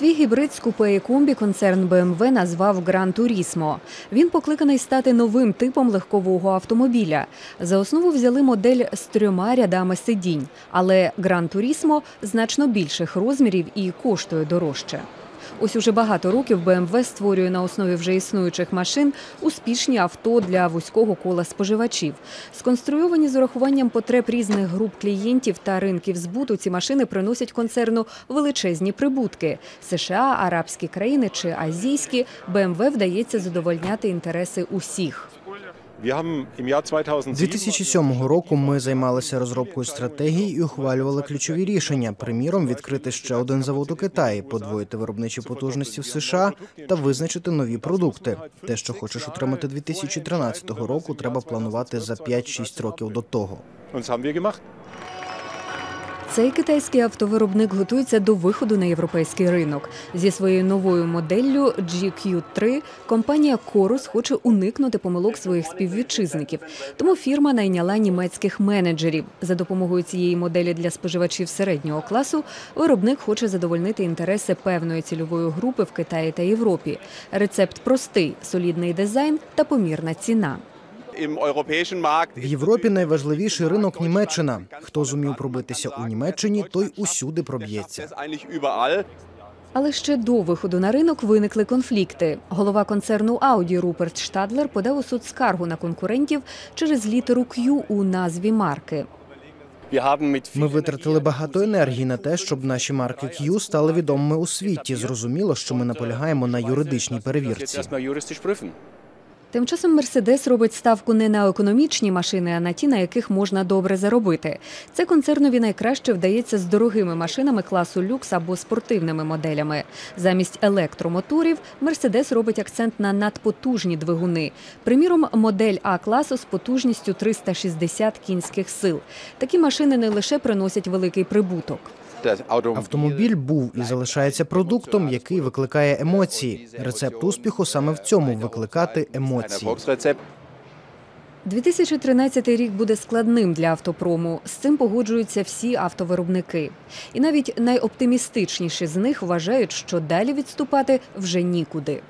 Свій гібрид з купе і комбі концерн BMW назвав Гран Турісмо. Він покликаний стати новим типом легкового автомобіля. За основу взяли модель з трьома рядами сидінь, але Гран Турісмо значно більших розмірів і коштує дорожче. Ось уже багато років БМВ створює на основі вже існуючих машин успішні авто для вузького кола споживачів. Сконструйовані з урахуванням потреб різних груп клієнтів та ринків збуту, ці машини приносять концерну величезні прибутки. США, арабські країни чи азійські БМВ вдається задовольняти інтереси усіх. 2007 2007 року ми займалися розробкою стратегій і ухвалювали ключові рішення. Приміром, відкрити ще один завод у Китаї, подвоїти виробничі потужності в США та визначити нові продукти. Те, що хочеш отримати 2013 року, треба планувати за 5-6 років до того. Цей китайський автовиробник готується до виходу на європейський ринок. Зі своєю новою моделлю GQ3 компанія Корус хоче уникнути помилок своїх співвітчизників. Тому фірма найняла німецьких менеджерів. За допомогою цієї моделі для споживачів середнього класу виробник хоче задовольнити інтереси певної цільової групи в Китаї та Європі. Рецепт простий: солідний дизайн та помірна ціна. В Європі найважливіший ринок Німеччина. Хто зумів пробитися у Німеччині, той усюди проб'ється. Але ще до виходу на ринок виникли конфлікти. Голова концерну Ауді Руперт Штадлер подав у суд скаргу на конкурентів через літеру Q у назві марки. Ми витратили багато енергії на те, щоб наші марки Q стали відомими у світі. Зрозуміло, що ми наполягаємо на юридичній перевірці. Тим часом Мерседес робить ставку не на економічні машини, а на ті, на яких можна добре заробити. Це концернові найкраще вдається з дорогими машинами класу люкс або спортивними моделями. Замість електромоторів Мерседес робить акцент на надпотужні двигуни. Приміром, модель А класу з потужністю 360 кінських сил. Такі машини не лише приносять великий прибуток. Автомобіль був і залишається продуктом, який викликає емоції. Рецепт успіху саме в цьому викликати емоції. Erfolgsrezept. 2013 рік буде складним для автопрому. З цим погоджуються всі автовиробники. І навіть найоптимістичніші з них вважають, що далі відступати вже нікуди.